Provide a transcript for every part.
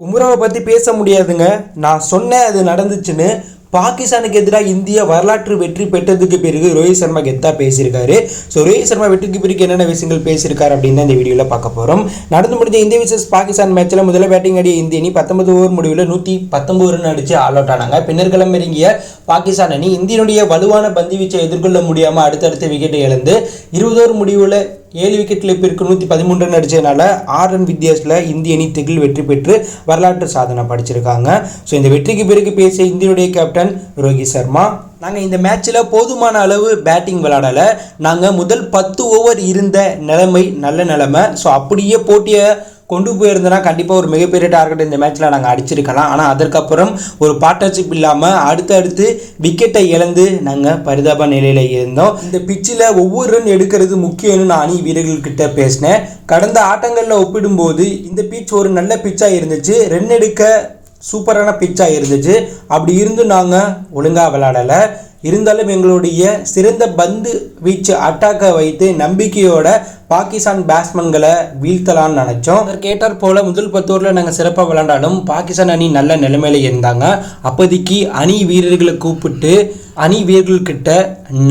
உம்ராவை பற்றி பேச முடியாதுங்க. நான் சொன்னேன் அது நடந்துச்சுன்னு. பாகிஸ்தானுக்கு எதிராக இந்தியா வரலாற்று வெற்றி பெற்றதுக்கு பிறகு ரோஹித் சர்மா கெத்தா பேசியிருக்காரு. ஸோ ரோஹித் சர்மா வெற்றிக்கு பிறகு என்னென்ன விஷயங்கள் பேசியிருக்காரு அப்படின்னு தான் இந்த வீடியோவில் பார்க்க போகிறோம் நடந்து முடிஞ்ச இந்திய விசஸ் பாகிஸ்தான் மேட்ச்சில் முதல்ல பேட்டிங் அடிய இந்திய அணி பத்தொன்பது ஓவர் முடிவில் நூற்றி பத்தொன்பது ரன் அடித்து ஆல் அவுட் ஆனாங்க. பின்னர் கிளம்பிறங்கிய பாகிஸ்தான் அணி இந்தியனுடைய வலுவான பந்து வீச்சை எதிர்கொள்ள முடியாமல் அடுத்தடுத்த விக்கெட்டை இழந்து இருபது ஓவர் முடிவில் ஏழு விக்கெட் பிறகு நூற்றி பதிமூன்று ரன் அடிச்சதுனால ஆறு ரன் வித்தியாசத்தில் இந்திய அணி திகில் வெற்றி பெற்று வரலாற்று சாதனை படிச்சிருக்காங்க. ஸோ இந்த வெற்றிக்கு பிறகு பேசிய இந்தியனுடைய கேப்டன் ரோஹித் சர்மா நாங்கள் இந்த மேட்ச்சில் போதுமான அளவு பேட்டிங் விளையாடலை. நாங்கள் முதல் பத்து ஓவர் இருந்த நிலைமை நல்ல நிலைமை. ஸோ அப்படியே போட்டியை கொண்டு போயிருந்தனா கண்டிப்பாக ஒரு மிகப்பெரிய டார்கெட் இந்த மேட்ச்சில் நாங்கள் அடிச்சிருக்கலாம். ஆனால் அதற்கப்புறம் ஒரு பார்ட்னர்ஷிப் இல்லாமல் அடுத்தடுத்து விக்கெட்டை இழந்து நாங்கள் பரிதாப நிலையில் இருந்தோம். இந்த பிச்சில் ஒவ்வொரு ரன் எடுக்கிறது முக்கியம்னு நான் அணி வீரர்கள்கிட்ட பேசினேன். கடந்த ஆட்டங்களில் ஒப்பிடும்போது இந்த பிச் ஒரு நல்ல பிச்சாக இருந்துச்சு. ரன் எடுக்க சூப்பரான பிச்சாக இருந்துச்சு. அப்படி இருந்து நாங்கள் ஒழுங்காக விளாடலை இருந்தாலும் எங்களுடைய சிறந்த பந்து வீச்சு அட்டாக்கை வைத்து நம்பிக்கையோட பாகிஸ்தான் பேட்ஸ்மேன்களை வீழ்த்தலாம்னு நினச்சோம். அதற்கேட்டார் ஏற்றாற் போல் முதல் பத்து ஓவரில் நாங்கள் சிறப்பாக விளையாண்டாலும் பாகிஸ்தான் அணி நல்ல நிலைமையில் இருந்தாங்க. அப்போதைக்கு அணி வீரர்களை கூப்பிட்டு அணி வீரர்கள்கிட்ட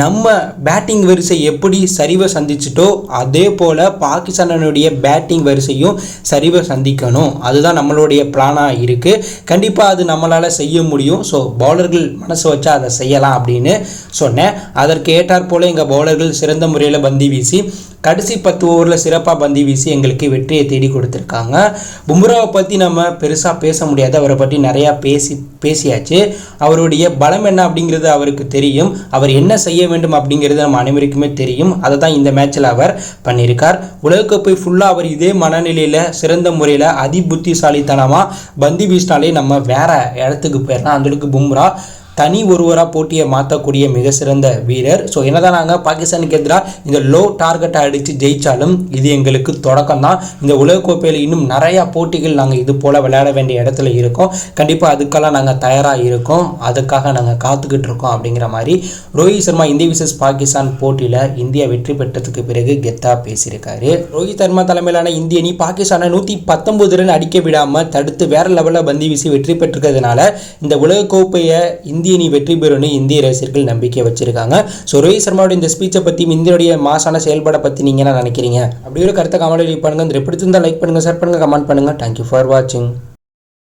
நம்ம பேட்டிங் வரிசை எப்படி சரிவை சந்திச்சிட்டோ அதே போல் பாகிஸ்தானுடைய பேட்டிங் வரிசையும் சரிவை சந்திக்கணும். அதுதான் நம்மளுடைய பிளானாக இருக்குது கண்டிப்பாக அது நம்மளால் செய்ய முடியும். ஸோ பவுலர்கள் மனசு வச்சா அதை செய்யலாம் அப்படின்னு சொன்னேன். அதற்கு ஏற்றாற் போல எங்கள் பவுலர்கள் சிறந்த முறையில் பந்தி வீசி கடைசி பத்து ஓவரில் சிறப்பாக பந்தி வீசி எங்களுக்கு வெற்றியை தேடி கொடுத்துருக்காங்க. பும்ராவை பற்றி நம்ம பெருசாக பேச முடியாது. அவரை பற்றி நிறையா பேசி பேசியாச்சு. அவருடைய பலம் என்ன அப்படிங்கிறது அவருக்கு தெரியும். அவர் என்ன செய்ய வேண்டும் அப்படிங்கிறது நம்ம அனைவருக்குமே தெரியும். அதை தான் இந்த மேட்ச்சில் அவர் பண்ணியிருக்கார். உலகக்கோப்பை ஃபுல்லாக அவர் இதே மனநிலையில் சிறந்த முறையில் அதி புத்திசாலித்தனமாக பந்தி வீசினாலே நம்ம வேற இடத்துக்கு போயிடலாம். அந்தளவுக்கு பும்ரா தனி ஒருவராக போட்டியை மாற்றக்கூடிய மிக சிறந்த வீரர். ஸோ என்னதான் நாங்கள் பாகிஸ்தானுக்கு எதிராக இந்த லோ டார்கெட்டை அடித்து ஜெயித்தாலும் இது எங்களுக்கு தொடக்கம் தான் இந்த உலகக்கோப்பையில் இன்னும் நிறையா போட்டிகள் நாங்கள் இது போல் விளையாட வேண்டிய இடத்துல இருக்கோம். கண்டிப்பாக அதுக்கெல்லாம் நாங்கள் தயாராக இருக்கோம். அதுக்காக நாங்கள் காத்துக்கிட்டு இருக்கோம் அப்படிங்கிற மாதிரி ரோஹித் சர்மா இந்திய விசஸ் பாகிஸ்தான் போட்டியில் இந்தியா வெற்றி பெற்றதுக்கு பிறகு கெத்தாக பேசியிருக்காரு. ரோஹித் சர்மா தலைமையிலான இந்திய அணி பாகிஸ்தானை நூற்றி பத்தொன்பது ரன் அடிக்க விடாமல் தடுத்து வேற லெவலில் பந்து வீசி வெற்றி பெற்றிருக்கிறதுனால இந்த உலகக்கோப்பையை இந்திய அணி வெற்றி பெறும்னு இந்திய ரசிகர்கள் நம்பிக்கை வச்சிருக்காங்க. ஸோ ரோஹித் சர்மாவோட இந்த ஸ்பீச்சை பற்றி இந்தியோடைய மாசான செயல்பாடை பற்றி நீங்கள் என்ன நினைக்கிறீங்க? அப்படி ஒரு கருத்தை கமெண்ட் பண்ணுங்க. இந்த பிடிச்சிருந்தா லைக் பண்ணுங்கள் ஷேர் பண்ணுங்கள் கமெண்ட் பண்ணுங்கள் தேங்க்யூ ஃபார் வாட்சிங்